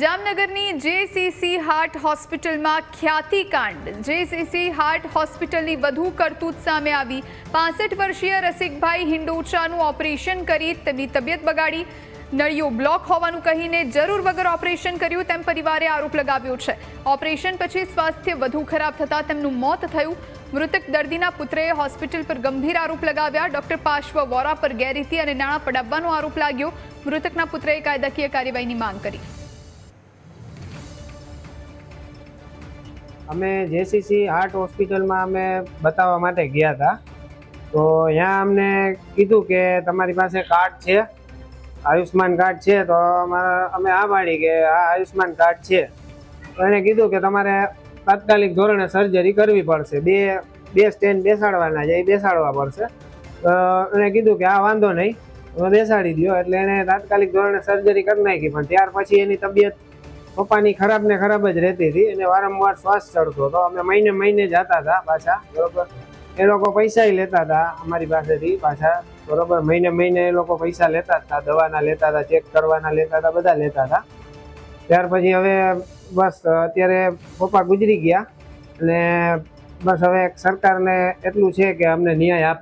જામનગરની JCC heart હોસ્પિટલમાં ખ્યાતિકાંડ JCC heart હોસ્પિટલની વધુ કરતૂત સામે આવી. પાસઠ વર્ષીય રસિકભાઈ હિંડોચાનું ઓપરેશન કરી તેમની તબિયત બગાડી. નળીઓ બ્લોક હોવાનું કહીને જરૂર વગર ઓપરેશન કર્યું તેમ પરિવારે આરોપ લગાવ્યો છે. ઓપરેશન પછી સ્વાસ્થ્ય વધુ ખરાબ થતાં તેમનું મોત થયું. મૃતક દર્દીના પુત્રએ હોસ્પિટલ પર ગંભીર આરોપ લગાવ્યા. ડોક્ટર પાર્શ્વ વોરા પર ગેરરીતિ અને નાણાં પડાવવાનો આરોપ લાગ્યો. મૃતકના પુત્રએ કાયદાકીય કાર્યવાહીની માંગ કરી. અમે જેસીસી હાર્ટ હોસ્પિટલમાં અમે બતાવવા માટે ગયા હતા. તો ત્યાં અમને કીધું કે તમારી પાસે કાર્ડ છે આયુષ્માન કાર્ડ છે, તો અમે આ પાડી કે આ આયુષ્માન કાર્ડ છે. તો એણે કીધું કે તમારે તાત્કાલિક ધોરણે સર્જરી કરવી પડશે. બે બે સ્ટેન્ડ બેસાડવાના છે, એ બેસાડવા પડશે. તો એણે કીધું કે આ વાંધો નહીં તમે બેસાડી દો એટલે એને તાત્કાલિક ધોરણે સર્જરી કરી નાખી. પણ ત્યાર પછી એની તબિયત પપ્પાની ખરાબ ને ખરાબ જ રહેતી હતી અને વારંવાર શ્વાસ ચડતો હતો. અમે મહિને મહિને જતા હતા પાછા, બરોબર? એ લોકો પૈસા લેતા હતા અમારી પાસેથી પાછા, બરોબર? મહિને મહિને એ લોકો પૈસા લેતા હતા. દવાના લેતા હતા, ચેક કરવાના લેતા હતા, બધા લેતા હતા. ત્યાર પછી હવે બસ, અત્યારે પપ્પા ગુજરી ગયા અને બસ હવે સરકારને એટલું છે કે અમને ન્યાય આપે.